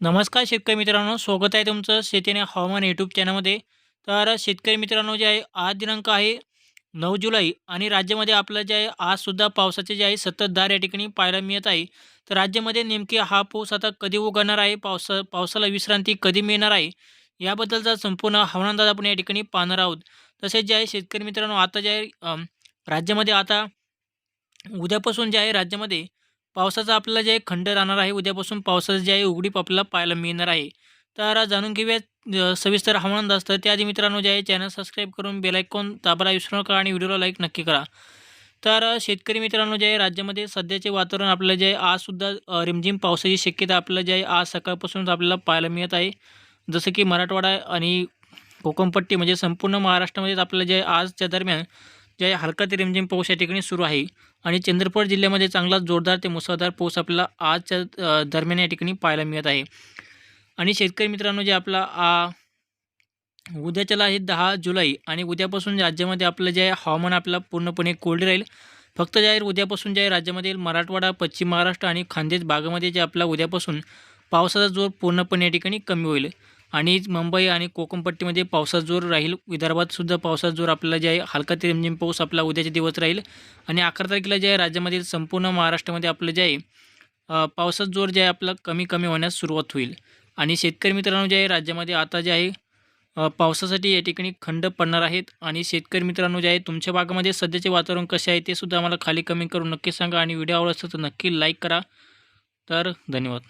नमस्कार शेतकरी मित्रांनो स्वागत आहे तुमचं शेती आणि हवामान यूट्यूब चॅनलमध्ये तर शेतकरी मित्रांनो जे आहे आज दिनांक आहे नऊ जुलै आणि राज्यामध्ये आपलं जे आहे आजसुद्धा पावसाचे जे आहे सततधार या ठिकाणी पाहायला मिळत आहे. तर राज्यामध्ये नेमकी हा पाऊस आता कधी उघडणार आहे पावसा पावसाला विश्रांती कधी मिळणार आहे याबद्दलचा संपूर्ण हवामानांदाज आपण या ठिकाणी पाहणार आहोत. तसेच जे आहे शेतकरी मित्रांनो आता जे आहे राज्यामध्ये आता उद्यापासून जे आहे राज्यामध्ये पावसाचा आपल्याला जे खंड राहणार आहे उद्यापासून पावसाचं जे आहे उघडीप आपल्याला पाहायला मिळणार आहे. तर जाणून घेऊया सविस्तर हवामान अंदाज. तर त्याआधी मित्रांनो जे आहे चॅनल सबस्क्राईब करून बेलायकॉन दाबायला विसरू नका आणि व्हिडिओला लाईक नक्की करा. तर शेतकरी मित्रांनो जे आहे राज्यामध्ये सध्याचे वातावरण आपलं जे आहे आजसुद्धा रिमझिम पावसाची शक्यता आपल्याला जे आहे आज सकाळपासूनच आपल्याला पाहायला मिळत आहे. जसं की मराठवाडा आणि कोकणपट्टी म्हणजे संपूर्ण महाराष्ट्रामध्येच आपल्याला जे आहे आजच्या दरम्यान जे हलका ते रिमझिम पाऊस या ठिकाणी सुरू आहे. आणि चंद्रपूर जिल्ह्यामध्ये चांगला जोरदार ते मुसळधार पाऊस आपल्याला आजच्या दरम्यान या ठिकाणी पाहायला मिळत आहे. आणि शेतकरी मित्रांनो जे आपला आ उद्याच्याला आहे दहा जुलै आणि उद्यापासून राज्यामध्ये आपलं जे हवामान आपलं पूर्णपणे कोरडे राहील. फक्त जे आहे उद्यापासून जे आहे राज्यामध्ये मराठवाडा पश्चिम महाराष्ट्र आणि खानदेश भागामध्ये जे आपला उद्यापासून पावसाचा जोर पूर्णपणे या ठिकाणी कमी होईल. आणि मुंबई आणि कोकणपट्टीमध्ये पावसाचा जोर राहील. विदर्भातसुद्धा पावसात पावसाचा जोर आपल्याला जे आहे हलका ते रिमझिम पाऊस आपला उद्याचे दिवस राहील. आणि अकरा तारखेला जे आहे राज्यामधील संपूर्ण महाराष्ट्रामध्ये आपलं जे आहे पावसात पावसाचा जोर जे आहे आपला कमी कमी होण्यास सुरुवात होईल. आणि शेतकरी मित्रांनो जे आहे राज्यामध्ये आता जे आहे पावसासाठी या ठिकाणी खंड पडणार आहेत. आणि शेतकरी मित्रांनो जे आहे तुमच्या भागामध्ये सध्याचे वातावरण कसे आहे ते सुद्धा आम्हाला खाली कमेंट करून नक्की सांगा. आणि व्हिडिओ आवडत असेल तर नक्की लाईक करा. तर धन्यवाद.